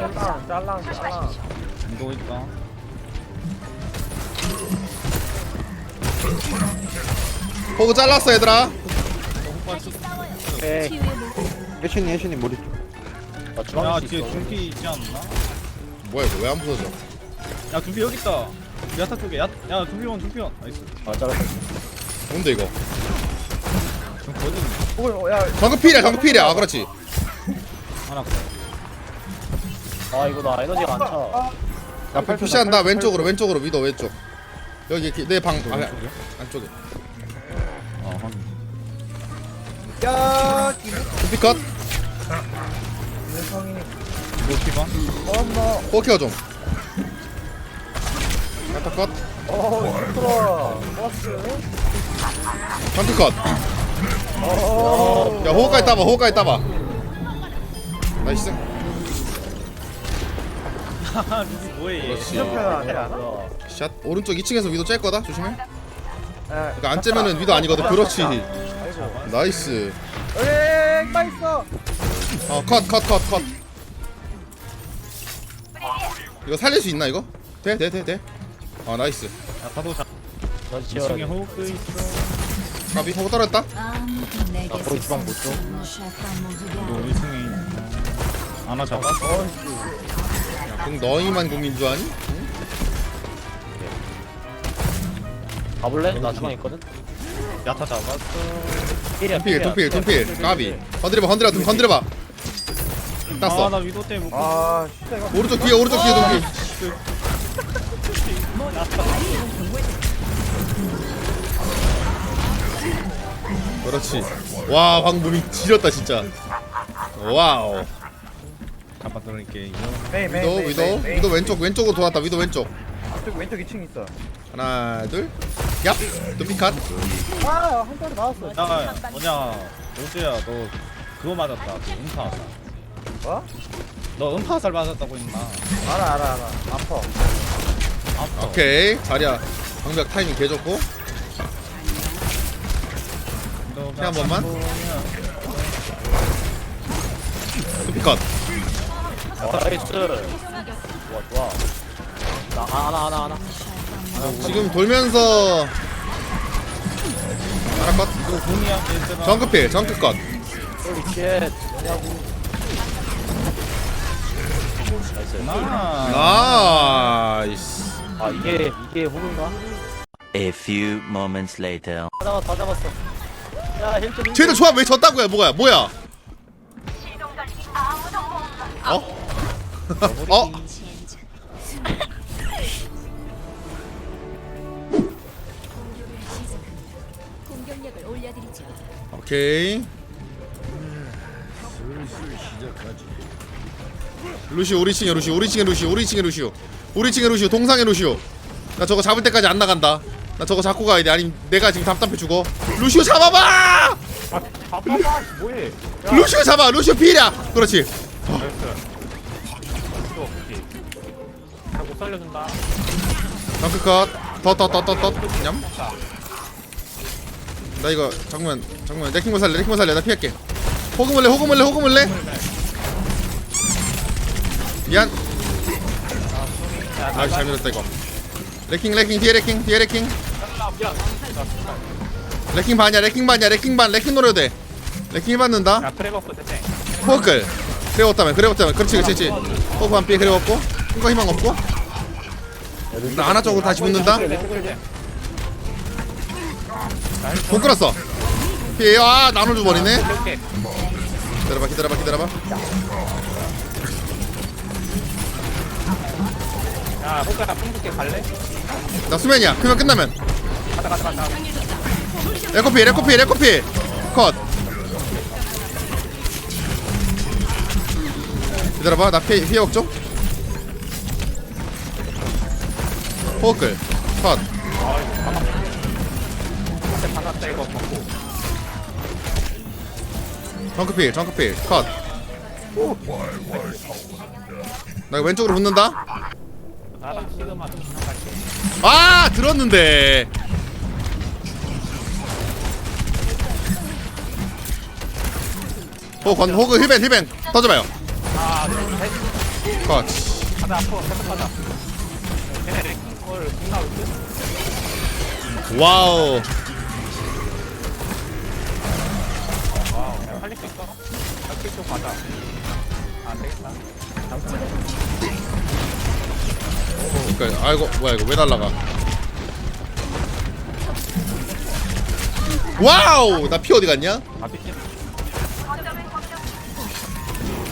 짤랑 짤랑 짤랑 있다. 잘랐어 얘들아 오케이 물 예슈님 예슈님 머리 나 야 주방에 뒤에 있어 있지 않나? 뭐야 이거 왜 안 부서져 야 둠피 여기 있다. 야타 쪽에 야, 야 둠피원 둠피원. 나이스. 아 잘랐어 뭔데 이거 좀 거든. 오야 정크 필이야 정크 필이야 아 그렇지 하나. 아 이거 나 에너지가 안차. 앞에 푸시한다. 왼쪽으로 왼쪽으로. 위도 왼쪽. 여기 내방 아? 안쪽에. 어 한. 야 피컷. 이거 피반? 어머 포키어 좀. 야타 컷. 어 힘들어. 버스 정크 컷야 어. 호그까지 따봐 호그까지 따봐. 나이스 미지 뭐해? 그렇지 샷 오른쪽 2층에서 위도 짤 거다 조심해 아 이거 안 째면은 위도 아니거든 그렇지 아이고 나이스 에이 빠 있어 어컷 컷컷컷 이거 살릴 수 있나 이거? 돼 돼 돼돼 아 나이스 야 다도 자. 너 2층에 호크 있어. 까비 호그 떨어졌다 아무도 내게 거기 주방 못 줘? 이거 2층에 있는. 하나 잡았어. 공 너희만 공인 줄 아니? 가볼래? 나 주방 있거든? 야타 잡았어. 필이야 돈필 돈필 돈필. 까비. 건드려봐 건드려 좀 건드려봐. 땄어. 아나 위도 때문에 못. 아 진짜 이거 오른쪽 뒤에 오른쪽 뒤에 돈필. 그렇지. 와 방금 무빙 지렸다 진짜. 와우 잡아드릴게. 메인 메인 위도 메인, 위도 메인. 위도 왼쪽 왼쪽으로 돌았다 위도 왼쪽 왼쪽 왼쪽 2층 있어 하나 둘얍 컷 아한 발에 나왔어 야 뭐냐 오즈야 너 그거 맞았다. 그 음파 화살. 뭐? 너 음파 화살 맞았다고 했나? 알아 알아 알아 아파 아파. 오케이 자리야 방벽 타이밍 개 좋고 너가 한 번만. 돈필 컷 나이스 좋아 좋아 나 하나 하나 하나 지금 돌면서 하나 컷 이거 공이야 얘들아. 정크필 정크 컷 홀리 쉣 뭐냐고 나이스 나. 나이스 아 이게 이게 호구인가? A few moments later. 다 잡았어 다 잡았어 야 힐좀 쟤들 조합 왜 졌다고야 뭐야 뭐야 어? 어? 공격력을 올려드리죠. 오케이. 루시오 우리 층에 루시오 우리 층에 루시오 우리 층에 루시오. 우리 층에 루시오 동상에 루시오. 나 저거 잡을 때까지 안 나간다. 나 저거 잡고 가야 돼. 아니 내가 지금 답답해 죽어. 루시오 잡아봐! 봐봐봐 뭐해. 루시오 잡아 루시오 필이야 그렇지. 잘 못 살려준다. 덩크 컷. 더더더더더 냠. 나 이거 잠깐만 잠깐만 레킹볼 살래 레킹볼 살래 나 피할게. 호그 몰래 호그 몰래 호그 몰래 미안. 아잘 밀었다 이거. 레킹 레킹. 뒤에 레킹 뒤에 레킹. 레킹 반이야 레킹 반이야 레킹 반. 레킹 노려도 돼. 레킹 받는다. 야 트레버프 대체 호글. 그래 없다면 그래 없다면. 그렇지 그렇지 그렇지. 호그 반피 그래 없고. 이거 희망 없고 나 하나 쪽으로 다시 붙는다? 돈 끌었어. 피해 아 나눠줘 버리네. 기다려봐 기다려봐 기다려봐. 야 호가가 풍부게 갈래? 나 수면이야. 그만 끝나면. 가자 가자 가자. 에코피 에코피 에코피. 컷. 기다려봐. 나 피해 피해 걱정 호글 컷. 하나 떼고 먹고 정크필 정크필. 컷. 나 이거 왼쪽으로 붙는다? 나랑 시그마 좀 지나갈게 아 들었는데. 호 건, 호그 힐벤 힐벤. 터져봐요. 둘셋 컷. 가자 앞으로 계속 가자 걔네 공 나올 듯? 와우. 그냥 살릴 수 있어? 갈길 좀 가자. 안 되겠다. 그러니까 아이고 뭐야 이거 왜 날라가? 와우! 나 피 어디 갔냐? 아 미친.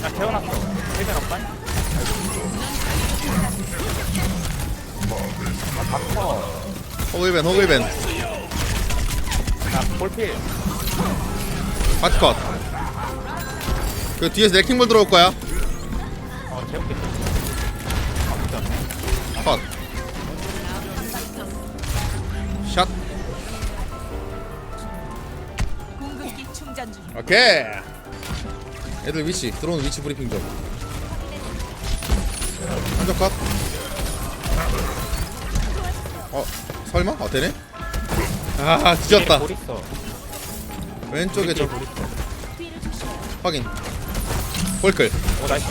야 태어났어. 세변 없다니? 호글벤 호글벤 야 볼필 바트컷 그 뒤에서 레킹볼 들어올 거야 어 재밌겠다 컷 샷. 공급기 충전 중. 오케이. 애들 위치 들어오는 위치 브리핑 좀. 한적 컷. 어 설마? 어 되네? 아 뒤졌다. 볼 있어 왼쪽에 저 볼 있어 확인. 홀클. 오 나이스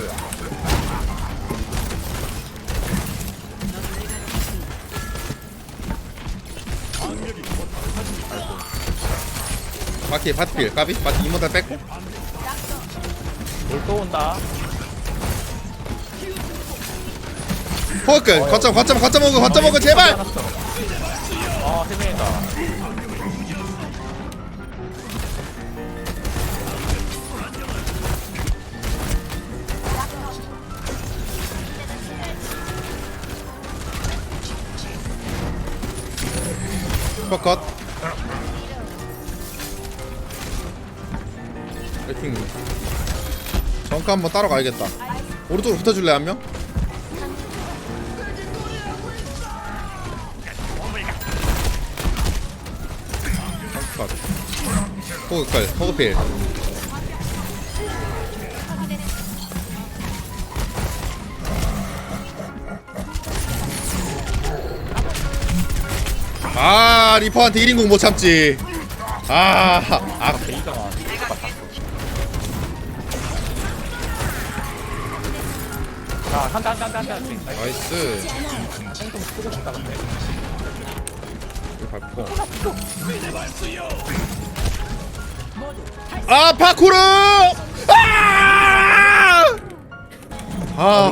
바퀴 바트필 까비 바트 이모달 뺐고. 볼또 온다 홀클 거점 거점 거점 먹어 거점 먹어 제발. 아 세변이다 컷. 파이팅. 정가 한번 따러 가야겠다. 오른쪽으로 붙어줄래 한 명? 호그깔 호그필. 아 리퍼한테 1인공 못 참지. 아, 아자 한다 한다 한다 한다 나이스. 좀 쓰고 싶다 근데 밟고. 아 파쿠르! 아! 아,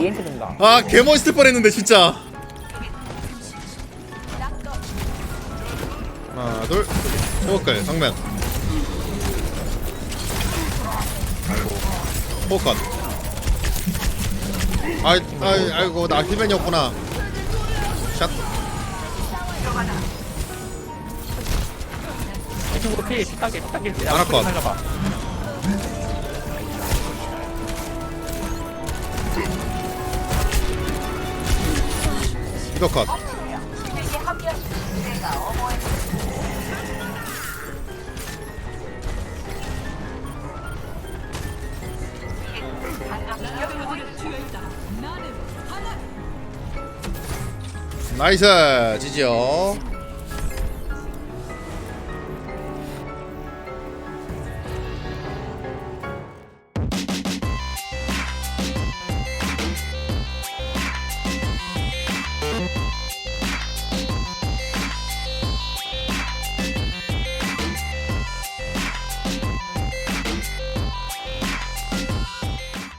아 개멋있을 뻔했는데 진짜. 하나 둘. 호흡갈 상면. 호흡간. 아이 아이 아이고 나 힐맨이었구나. 샷. 이 친구 피 피딱게 피딱게 하나 컷. 살려봐 이도 컷. 나이스 지지요